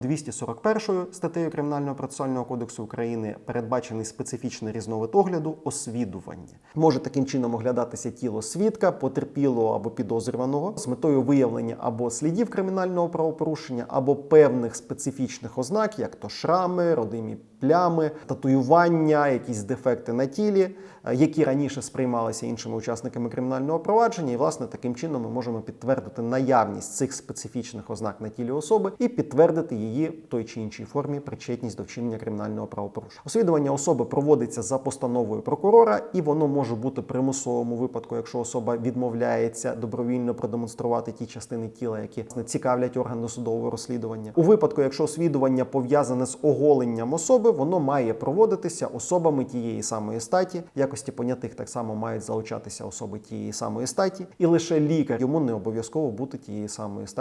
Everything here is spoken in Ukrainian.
241 статтею Кримінального процесуального кодексу України передбачений специфічний різновид огляду освідування. Може таким чином оглядатися тіло свідка, потерпілого або підозрюваного з метою виявлення або слідів кримінального правопорушення, або певних специфічних ознак, як то шрами, родимі плями, татуювання, якісь дефекти на тілі, е, які раніше сприймалися іншими учасниками кримінального провадження. І, власне, таким чином ми можемо підтвердити наявність цих специфічних ознак на тілі особи і підтвердити її в той чи іншій формі причетність до вчинення кримінального правопорушення. Освідування особи проводиться за постановою прокурора, і воно може бути примусовим у випадку, якщо особа відмовляється добровільно продемонструвати ті частини тіла, які не цікавлять орган досудового розслідування. У випадку, якщо освідування пов'язане з оголенням особи, воно має проводитися особами тієї самої статі. Якості понятих так само мають залучатися особи тієї самої статі, і лише лікар йому не обов'язково бути тієї самої статі.